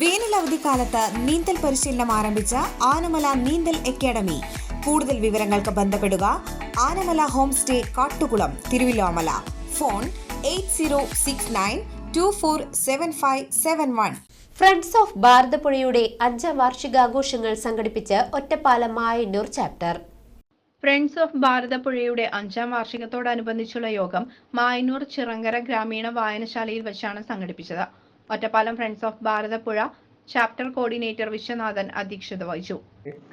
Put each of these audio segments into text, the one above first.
വേനൽ അവധിക്കാലത്ത് നീന്തൽ പരിശീലനം ആരംഭിച്ച ആനമല നീന്തൽ അക്കാദമി. കൂടുതൽ വിവരങ്ങൾക്ക് ബന്ധപ്പെടുക Anamala home stay Kattukulam Thiruvillwamala. Phone eight zero six nine two four seven five seven one. Friends of ഭാരതപ്പുഴയുടെ അഞ്ചാം വാർഷികാഘോഷങ്ങൾ സംഘടിപ്പിച്ച് Ottapalam Mayannur chapter. Friends of ഭാരതപ്പുഴയുടെ അഞ്ചാം വാർഷികത്തോടനുബന്ധിച്ചുള്ള യോഗം മായന്നൂർ ചിറങ്കര ഗ്രാമീണ വായനശാലയിൽ വെച്ചാണ് സംഘടിപ്പിച്ചത്. Ottapalam friends of Bharathapuzha chapter coordinator Viswanathan അധ്യക്ഷത വഹിച്ചു.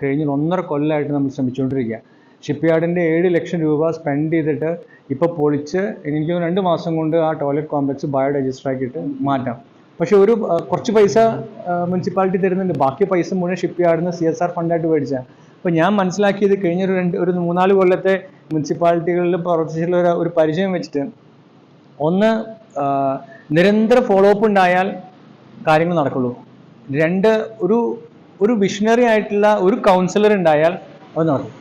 കഴിഞ്ഞ ഒന്നര കൊല്ലമായിട്ട് നമ്മൾ ശ്രമിച്ചുകൊണ്ടിരിക്കുക. ഷിപ്പ്യാർഡിന്റെ ഏഴ് ലക്ഷം രൂപ സ്പെൻഡ് ചെയ്തിട്ട് ഇപ്പോൾ പൊളിച്ച് എനിക്ക് രണ്ട് മാസം കൊണ്ട് ആ ടോയ്ലറ്റ് കോംപ്ലക്സ് ബയോഡൈജസ്റ്റർ ആക്കിയിട്ട് മാറ്റാം. പക്ഷെ ഒരു കുറച്ച് പൈസ മുനിസിപ്പാലിറ്റി തരുന്നുണ്ട്. ബാക്കി പൈസ മുഴുവൻ ഷിപ്പ് ഷിപ്പ്യാർഡിന് സി എസ് ആർ ഫണ്ടായിട്ട് മേടിച്ചാൽ അപ്പോൾ ഞാൻ മനസ്സിലാക്കിയത് കഴിഞ്ഞ ഒരു രണ്ട് ഒരു മൂന്നാൽ കൊല്ലത്തെ മുനിസിപ്പാലിറ്റികളിൽ പ്രവർത്തിച്ചിട്ടുള്ള ഒരു- പരിചയം വെച്ചിട്ട് ഒന്ന് നിരന്തര ഫോളോ അപ്പ് ഉണ്ടായാൽ കാര്യങ്ങൾ നടക്കുള്ളൂ. രണ്ട് ഒരു ഒരു വിഷണറി ആയിട്ടുള്ള ഒരു കൗൺസിലർ ഉണ്ടായാൽ അത് നടക്കും.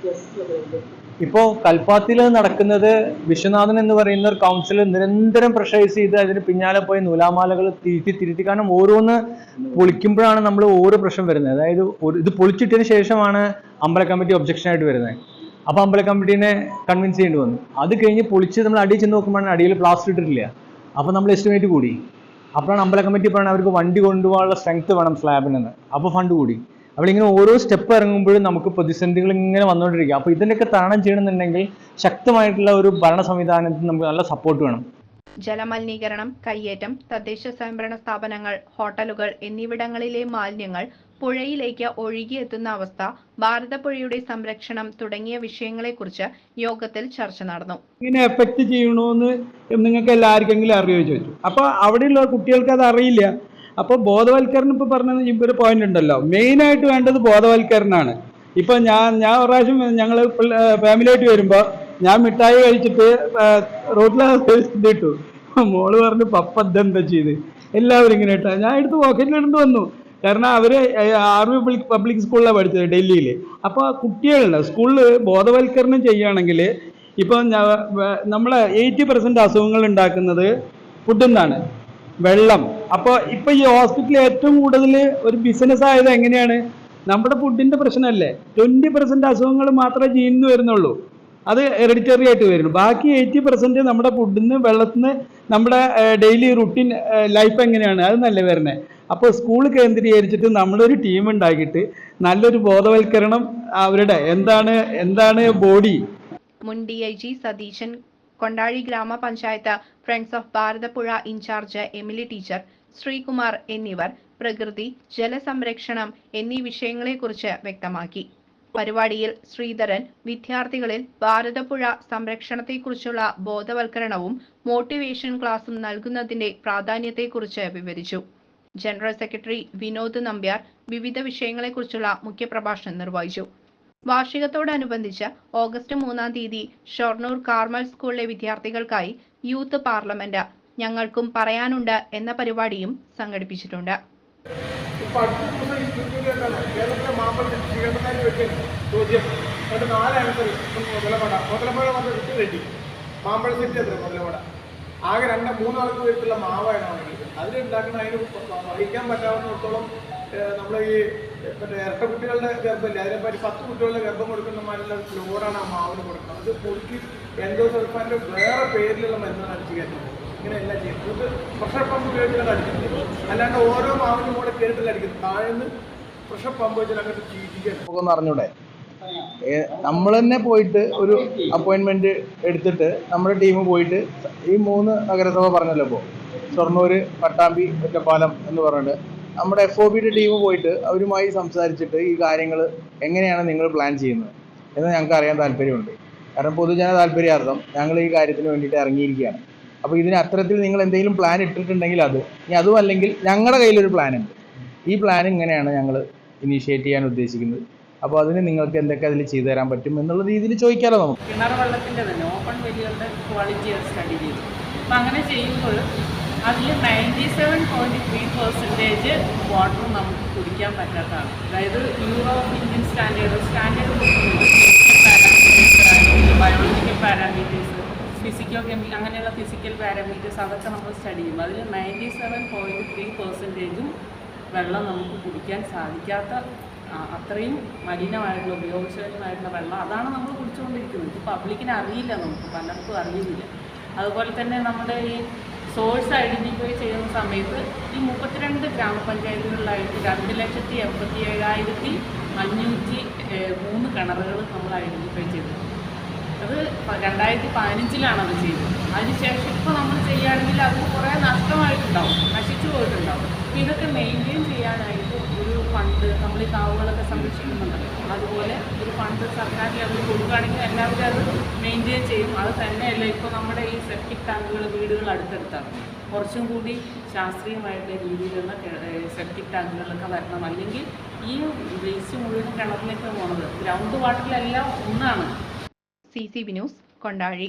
ഇപ്പോൾ കൽപ്പാത്തിൽ നടക്കുന്നത് വിശ്വനാഥൻ എന്ന് പറയുന്ന ഒരു കൗൺസിലർ നിരന്തരം പ്രഷറൈസ് ചെയ്ത് അതിന് പിന്നാലെ പോയി നൂലാമാലകൾ തിരുത്തി തിരുത്തി. കാരണം ഓരോന്ന് പൊളിക്കുമ്പോഴാണ് നമ്മൾ ഓരോ പ്രശ്നം വരുന്നത്. അതായത് ഇത് പൊളിച്ചിട്ടതിന് ശേഷമാണ് അമ്പല കമ്മിറ്റി ഒബ്ജക്ഷൻ ആയിട്ട് വരുന്നത്. അപ്പോൾ അമ്പല കമ്മിറ്റീനെ കൺവിൻസ് ചെയ്യേണ്ടി വന്നു. അത് കഴിഞ്ഞ് പൊളിച്ച് നമ്മൾ അടിയിൽ ചെന്ന് നോക്കുമ്പോഴാണ് അടിയിൽ പ്ലാസ്റ്റർ ഇട്ടിട്ടില്ല. അപ്പോൾ നമ്മൾ എസ്റ്റിമേറ്റ് കൂടി. അപ്പോഴാണ് അമ്പല കമ്മിറ്റി പറയുന്നത് അവർക്ക് വണ്ടി കൊണ്ടുപോകാനുള്ള സ്ട്രെങ്ത് വേണം സ്ലാബിനെന്ന് അപ്പോൾ ഫണ്ട് കൂടി. അപ്പോൾ ഇങ്ങനെ ഓരോ സ്റ്റെപ്പ് ഇറങ്ങുമ്പോഴും നമുക്ക് പ്രതിസന്ധികൾ ഇങ്ങനെ വന്നുകൊണ്ടിരിക്കുക അപ്പോൾ ഇതിന്റെയൊക്കെ തരണം ചെയ്യണമെന്നുണ്ടെങ്കിൽ ശക്തമായിട്ടുള്ള ഒരു ഭരണ സംവിധാനത്തിന് നമുക്ക് നല്ല സപ്പോർട്ട് വേണം. ജലമലിനീകരണം കയ്യേറ്റം തദ്ദേശ സ്വയംഭരണ സ്ഥാപനങ്ങൾ ഹോട്ടലുകൾ എന്നിവിടങ്ങളിലെ മാലിന്യങ്ങൾ പുഴയിലേക്ക് ഒഴുകിയെത്തുന്ന അവസ്ഥ ഭാരതപ്പുഴയുടെ സംരക്ഷണം തുടങ്ങിയ വിഷയങ്ങളെക്കുറിച്ച് യോഗത്തിൽ ചർച്ച നടന്നു. ഇങ്ങനെ എഫക്ട് ചെയ്യണോന്ന് നിങ്ങൾക്ക് എല്ലാവർക്കെങ്കിലും അറിയോ ചോദിച്ചു. അപ്പൊ അവിടെയുള്ള കുട്ടികൾക്ക് അത് അറിയില്ല. അപ്പൊ ബോധവൽക്കരണം ഇപ്പൊ പറഞ്ഞ ഒരു പോയിന്റ് ഉണ്ടല്ലോ. മെയിൻ ആയിട്ട് വേണ്ടത് ബോധവൽക്കരണമാണ് ഇപ്പൊ ഞാൻ ഞാൻ ഒരു പ്രാവശ്യം ഞങ്ങൾ ഫാമിലിയായിട്ട് വരുമ്പോൾ ഞാൻ മിഠായി കഴിച്ചിട്ട് ഇതിട്ടു മോൾ പറഞ്ഞു പപ്പ ഇതെന്താ ചെയ്ത്? എല്ലാവരും ഇങ്ങനെ ഇട്ടാ. ഞാൻ എടുത്ത് പോക്കറ്റിലെടുത്ത് വന്നു. കാരണം അവർ ആർമി പബ്ലിക് സ്കൂളിലാണ് പഠിച്ചത് ഡൽഹിയിൽ അപ്പോൾ കുട്ടികളുണ്ട് സ്കൂളിൽ ബോധവൽക്കരണം ചെയ്യുകയാണെങ്കിൽ ഇപ്പം നമ്മളെ എയ്റ്റി പെർസെന്റ് അസുഖങ്ങൾ ഉണ്ടാക്കുന്നത് ഫുഡിൽ നിന്നാണ് വെള്ളം. അപ്പോൾ ഇപ്പം ഈ ഹോസ്പിറ്റലിൽ ഏറ്റവും കൂടുതൽ ഒരു ബിസിനസ് ആയത് എങ്ങനെയാണ്? നമ്മുടെ ഫുഡിന്റെ പ്രശ്നമല്ലേ? ട്വന്റി പെർസെന്റ് അസുഖങ്ങൾ മാത്രമേ ജീന്ന് നിന്ന് വരുന്നുള്ളൂ. അത് ഹെറിഡിറ്ററി ആയിട്ട് വരുന്നു. ബാക്കി എയ്റ്റി പെർസെന്റ് നമ്മുടെ ഫുഡിൽ നിന്ന് വെള്ളത്തിൽ നിന്ന് നമ്മുടെ ഡെയിലി റുട്ടീൻ ലൈഫ് എങ്ങനെയാണ്? അത് നല്ല വരുന്നത് അപ്പോൾ സ്കൂൾ കേന്ദ്രീകരിച്ചിട്ട് നമ്മളൊരു ടീം ഉണ്ടാക്കിയിട്ട് നല്ലൊരു ബോധവൽക്കരണം അവരുടെ. എന്താണ് എന്താണ് ബോഡി മുൻ D I G Satheesan Kondazhy ഗ്രാമപഞ്ചായത്ത് friends of Bharathapuzha in charge Emily teacher Sreekumar എന്നിവർ പ്രകൃതി ജലസംരക്ഷണം എന്നീ വിഷയങ്ങളെക്കുറിച്ച് വ്യക്തമാക്കി. പരിപാടിയിൽ ശ്രീധരൻ വിദ്യാർത്ഥികളിൽ ഭാരതപ്പുഴ സംരക്ഷണത്തെക്കുറിച്ചുള്ള ബോധവൽക്കരണവും മോട്ടിവേഷൻ ക്ലാസും നൽകുന്നതിന്റെ പ്രാധാന്യത്തെക്കുറിച്ച് വിവരിച്ചു. ജനറൽ സെക്രട്ടറി വിനോദ് നമ്പ്യാർ വിവിധ വിഷയങ്ങളെക്കുറിച്ചുള്ള മുഖ്യപ്രഭാഷണം നിർവഹിച്ചു. വാർഷികത്തോടനുബന്ധിച്ച് ഓഗസ്റ്റ് മൂന്നാം തീയതി ഷൊർണൂർ കാർമൽ സ്കൂളിലെ വിദ്യാർത്ഥികൾക്കായി യൂത്ത് പാർലമെന്റ് ഞങ്ങൾക്കും പറയാനുണ്ട് എന്ന പരിപാടിയും സംഘടിപ്പിച്ചിട്ടുണ്ട്. മാമ്പഴ സെറ്റ് അത്ര മുതലമട? ആകെ രണ്ട് മൂന്നാൾക്ക് വീട്ടിലുള്ള മാവാണ് വാങ്ങിയത് അതിലുണ്ടാക്കുന്ന അതിന് വഹിക്കാൻ പറ്റാവുന്നിടത്തോളം നമ്മൾ ഈ മറ്റേ ഇരട്ട കുട്ടികളുടെ ഗർഭമില്ല അതിനെപ്പറ്റി പത്ത് കുട്ടികളുടെ ഗർഭം കൊടുക്കുന്നമാരുള്ള ഫ്ലോറാണ് ആ മാവിന് കൊടുക്കുന്നത്. അത് പൊടിക്ക് എൻഡോസൾഫാന്റെ വേറെ പേരിലുള്ള മരുന്നാണ് അടിച്ചു കയറ്റുന്നത്. ഇങ്ങനെയല്ല ചെയ്യുന്നത്. ഇത് പ്രഷർ പമ്പ് ഉപയോഗിച്ചാണ് അടിക്കുന്നത്. അല്ലാണ്ട് ഓരോ മാവിനും കൂടെ കേട്ടിട്ടില്ല അടിക്കുന്നത്. താഴ്ന്ന് പ്രഷർ പമ്പ് വെച്ചാൽ അങ്ങോട്ട് ചീറ്റിക്കാൻ അറിഞ്ഞൂടെ? നമ്മൾ തന്നെ പോയിട്ട് ഒരു അപ്പോയിൻമെന്റ് എടുത്തിട്ട് നമ്മുടെ ടീം പോയിട്ട് ഈ മൂന്ന് നഗരസഭ പറഞ്ഞല്ലോ ഇപ്പോൾ ഷൊർണൂർ പട്ടാമ്പി ഒറ്റപ്പാലം എന്ന് പറഞ്ഞിട്ട്. നമ്മുടെ എഫ് ഒ ബിയുടെ ടീം പോയിട്ട് അവരുമായി സംസാരിച്ചിട്ട് ഈ കാര്യങ്ങൾ എങ്ങനെയാണ് നിങ്ങൾ പ്ലാൻ ചെയ്യുന്നത് എന്ന് ഞങ്ങൾക്ക് അറിയാൻ താല്പര്യമുണ്ട്. കാരണം പൊതുജന താല്പര്യാർത്ഥം ഞങ്ങൾ ഈ കാര്യത്തിന് വേണ്ടിയിട്ട് ഇറങ്ങിയിരിക്കുകയാണ്. അപ്പോൾ ഇതിന് അത്തരത്തിൽ നിങ്ങൾ എന്തെങ്കിലും പ്ലാൻ ഇട്ടിട്ടുണ്ടെങ്കിൽ അത് ഇനി അതും അല്ലെങ്കിൽ ഞങ്ങളുടെ കയ്യിലൊരു പ്ലാൻ ഉണ്ട്. ഈ പ്ലാൻ ഇങ്ങനെയാണ് ഞങ്ങൾ ഇനീഷ്യേറ്റ് ചെയ്യാൻ ഉദ്ദേശിക്കുന്നത്. അപ്പോൾ അതിന് നിങ്ങൾക്ക് എന്തൊക്കെ അതിൽ ചെയ്തു തരാൻ പറ്റും എന്നുള്ള രീതിയിൽ ചോദിക്കാമല്ലോ നമുക്ക്. കിണർ വെള്ളത്തിന്റെ തന്നെ ഓപ്പൺ വെല്ലുകളുടെ ക്വാളിറ്റി സ്റ്റഡി ചെയ്തു. അപ്പം അങ്ങനെ ചെയ്യുമ്പോൾ അതിൽ ninety seven point three percentage water നമുക്ക് കുടിക്കാൻ പറ്റാത്തതാണ്. അതായത് euro Indian standard standard biological parameters physico കെമി അങ്ങനെയുള്ള ഫിസിക്കൽ പാരാമീറ്റേഴ്സ് അതൊക്കെ നമ്മൾ സ്റ്റഡി ചെയ്യും. അതിൽ നയന്റി സെവൻ പോയിന്റ് ത്രീ പെർസെന്റേജും വെള്ളം നമുക്ക് കുടിക്കാൻ സാധിക്കാത്ത അത്രയും മലിനമായിട്ടുള്ള ഉപയോഗശൂന്യമായിട്ടുള്ള വെള്ളം അതാണ് നമ്മൾ കുടിച്ചുകൊണ്ടിരിക്കുന്നത്. ഇത് പബ്ലിക്കിന് അറിയില്ല നമുക്ക് പലർക്കും അറിയുന്നില്ല. അതുപോലെ തന്നെ നമ്മുടെ ഈ സോഴ്സ് ഐഡന്റിഫൈ ചെയ്യുന്ന സമയത്ത് ഈ മുപ്പത്തിരണ്ട് ഗ്രാമപഞ്ചായത്തുകളിലായിട്ട് രണ്ട് ലക്ഷത്തി എൺപത്തി ഏഴായിരത്തി അഞ്ഞൂറ്റി മൂന്ന് കിണറുകൾ നമ്മൾ ഐഡന്റിഫൈ ചെയ്തു. അത് രണ്ടായിരത്തി പതിനഞ്ചിലാണ് അത് ചെയ്തത്. അതിനുശേഷം ഇപ്പോൾ നമ്മൾ ചെയ്യുകയാണെങ്കിൽ അത് കുറേ നഷ്ടമായിട്ടുണ്ടാവും നശിച്ചു പോയിട്ടുണ്ടാവും. ഇതൊക്കെ മെയിന്റെയിൻ ചെയ്യാനായിട്ട് ഫണ്ട് നമ്മൾ ഈ കാവുകളൊക്കെ സംരക്ഷിക്കുന്നുണ്ടല്ലോ. അതുപോലെ ഒരു ഫണ്ട് സർക്കാർ ലെവലിൽ കൊടുക്കുകയാണെങ്കിൽ എല്ലാവരും അത് മെയിന്റെയിൻ ചെയ്യും. അത് തന്നെയല്ല ഇപ്പോൾ നമ്മുടെ ഈ സെപ്റ്റിക് ടാങ്കുകൾ വീടുകൾ അടുത്തടുത്താണ്. കുറച്ചും കൂടി ശാസ്ത്രീയമായിട്ടുള്ള രീതിയിലുള്ള സെപ്റ്റിക് ടാങ്കുകളൊക്കെ വരണം. അല്ലെങ്കിൽ ഈ വേസ്റ്റ് മുഴുവൻ കിണറിലേക്ക് പോകുന്നത് ഗ്രൗണ്ട് വാട്ടറിലെല്ലാം ഒന്നാണ്. C C B news Kondazhy.